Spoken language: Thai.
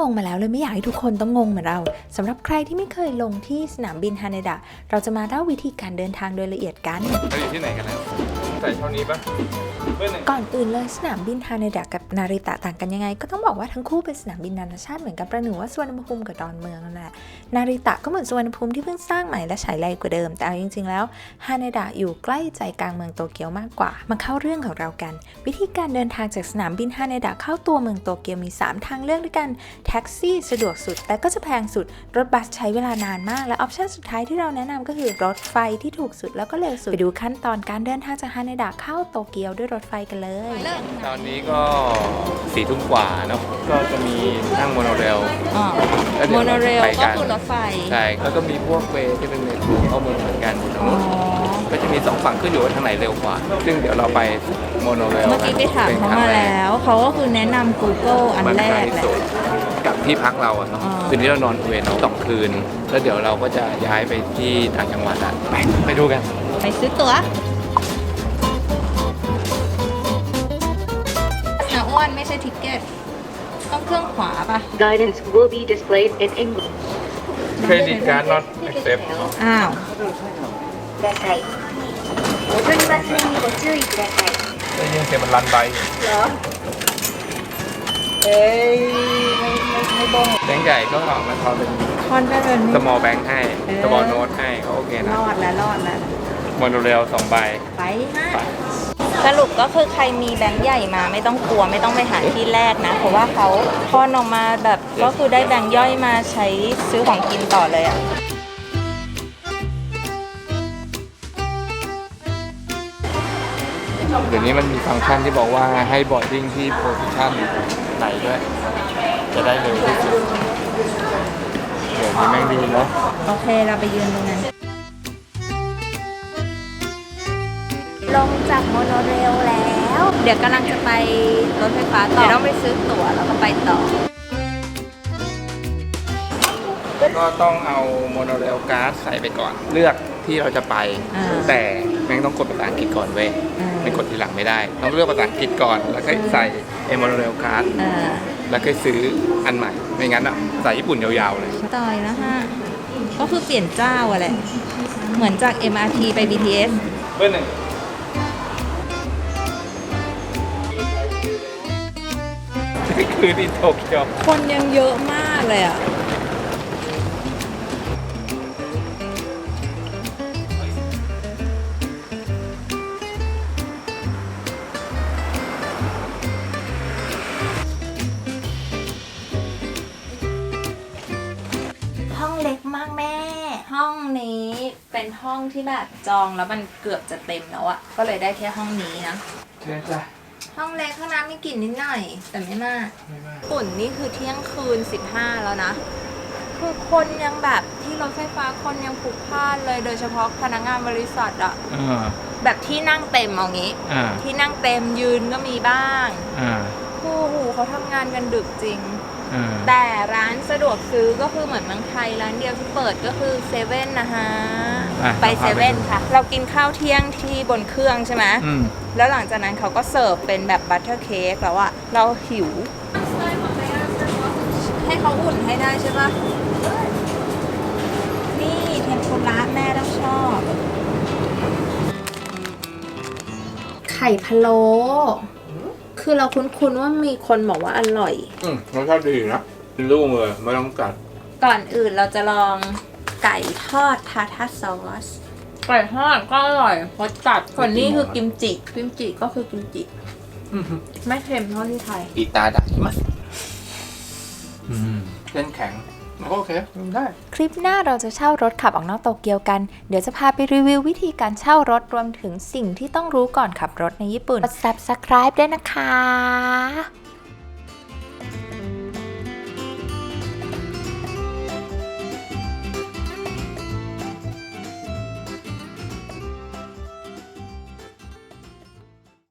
งงมาแล้วเลยไม่อยากให้ทุกคนต้องงงเหมือนเราสำหรับใครที่ไม่เคยลงที่สนามบินฮาเนดะเราจะมาเล่าวิธีการเดินทางโดยละเอียดกัน เราอยู่ที่ไหนกันแล้ว ใส่เท่านี้ปะเบอร์หนึ่งก่อนอื่นเลยสนามบินฮาเนดะกับนาริตะต่างกันยังไง ก็ต้องบอกว่าทั้งคู่เป็นสนามบินนานาชาติเหมือนกันประหนึ่งว่าสวนภูมิกับดอนเมืองนั่นแหละนาริตะก็เหมือนสวนภูมิที่เพิ่งสร้างใหม่และฉายแรงกว่าเดิม แต่เอาจริง ๆ แล้วฮาเนดะอยู่ใกล้ใจกลางเมืองโตเกียวมากกว่า มาเข้าเรื่องของเรากัน วิธีการเดินทางจากสนามบินฮาเนดะเข้าตัวเมืองโตเกียวมี 3 ทางเลือกด้วยกันแท็กซี่สะดวกสุด แต่ก็จะแพงสุดรถบัสใช้เวลานานมากและออปชั่นสุดท้ายที่เราแนะนำก็คือรถไฟที่ถูกสุดแล้วก็เร็วสุดไปดูขั้นตอนการเดินทางจากฮาเนดะเข้าโตเกียวด้วยรถไฟกันเลย ตอนนี้ก็สี่ทุ่มกว่าเนาะก็จะมีนั่งโมโนเรลอ๋อแล้วโมเดี๋ยวโนเรลไปก็กันคือรถไฟ ใช่แล้วก็มีพวกเวย์ที่เป็นเมโทรเข้าเมืองเหมือนกันอ๋อก็จะมีสองฝั่งขึ้นอยู่ว่าทางไหนเร็วกว่า ซึ่งเดี๋ยวเราไปโมโนเรลเมื่อกี้ไปถามเขามาแล้วเขาก็คือแนะนำ Google อันมันแรใกล้กแหละ สุดกับที่พักเราอะเนาะอ๋อ คืนนี้เรานอนเวรสองคืน แล้วเดี๋ยวเราก็จะย้ายไปที่ต่างจังหวัดอะไปไปดูกัน ไปซื้อตั๋ว ใช่ทิกเก็ต ต้องเครื่องขวาปะ Guidance will be displayed in English. เครดิตการ์ด not accept อ้าว ください。お取り忘れにご注意ください。 ได้ยินเสียงมันรันไป เอ้ยไม่ไม่ไม่บ้ง แบงค์ใหญ่ก็มันเขาเป็น คอนได้แบบนี้ small bank ให้ เออ small note ให้ก็โอเค ร นะ อดแล้วรอดแล้ว โมโนเรลสองใบ ไปฮะ สรุปก็คือใครมีแบงค์ใหญ่มาไม่ต้องกลัวไม่ต้องไปหาที่แรกนะ เพราะว่าเขาทอนออกมาแบบก็คือได้แบงค์ย่อยมาใช้ซื้อของกินต่อเลยอะเดี๋ยวนี้มันมีฟังก์ชันที่บอกว่าให้บอร์ดดิ้งที่โพสิชันไหนด้วย จะได้เร็วที่สุดเดี๋ยวนี้แม่งดีเนาะโอเคเราไปยืนตรงนั้น ลงจากโมโนเรลแล้ว เดี๋ยวกำลังจะไปรถไฟฟ้าต่อ เดี๋ยวต้องไปซื้อตั๋วแล้วก็ไปต่อ ก็ต้องเอาโมโนเรลการ์ดใส่ไปก่อน เลือกที่เราจะไป อ่า แต่แม่งต้องกดภาษาอังกฤษก่อนเว้ยอ่าไม่กดทีหลังไม่ได้ต้องเลือกภาษาอังกฤษก่อนแล้วก็ใส่ไอ้โมโนเรลการ์ดอ่าแล้วก็ซื้ออันใหม่ ไม่งั้นอะภาษาญี่ปุ่นยาวๆเลย ต่อยแล้วฮะ ก็คือเปลี่ยนเจ้าอะแหละ เหมือนจาก MRT ไป BTS เบอร์หนึ่ง คือที่โตเกียว คนยังเยอะมากเลยอะห้องเล็กมากแม่ ห้องนี้เป็นห้องที่แบบจองแล้วมันเกือบจะเต็มแล้วอะก็เลยได้แค่ห้องนี้นะ เชื่อจ้ะ ห้องเล็กห้องน้ำมีกลิ่นนิดหน่อย แต่ไม่มากไม่มากฝุ่นนี่คือเที่ยงคืน 15 แล้วนะ คือคนยังแบบที่รถไฟฟ้าคนยังพลุกพล่านเลยโดยเฉพาะพนักงานบริษัทอะอ่าแบบที่นั่งเต็มเอางี้ อ่าที่นั่งเต็มยืนก็มีบ้าง อ่า คู่หูเขาทำงานกันดึกจริงอ่า แต่ร้านสะดวกซื้อก็คือเหมือนเมืองไทยร้านเดียวที่เปิดก็คือเซเว่นนะคะอะไปเซเว่นค่ะ เรากินข้าวเที่ยงที่บนเครื่องใช่ไหมอืม แล้วหลังจากนั้นเขาก็เสิร์ฟเป็นแบบบัตเตอร์เค้กแล้วอะเราหิว ให้เขาอุ่นให้ได้ใช่ปะนี่เทมปุระแม่ต้องชอบ ไข่พะโล้ คือเราคุ้นๆว่ามีคนบอกว่าอร่อย อืมรสชาติดีนะเป็นลูกเลยไม่ต้องกัด ก่อนอื่นเราจะลองไก่ทอดทาทัสซอส ไก่ทอดก็อร่อยรสจัดส่วนนี้คือกิมจิ กิมจิก็คือกิมจิ ไม่เค็มเท่าที่ไทย อีตาดักมั้ยอืมเส้นแข็ง โอเคได้ คลิปหน้าเราจะเช่ารถขับออกนอกโตเกียวกัน เดี๋ยวจะพาไปรีวิววิธีการเช่ารถรวมถึงสิ่งที่ต้องรู้ก่อนขับรถในญี่ปุ่นกด subscribe ด้วยนะคะ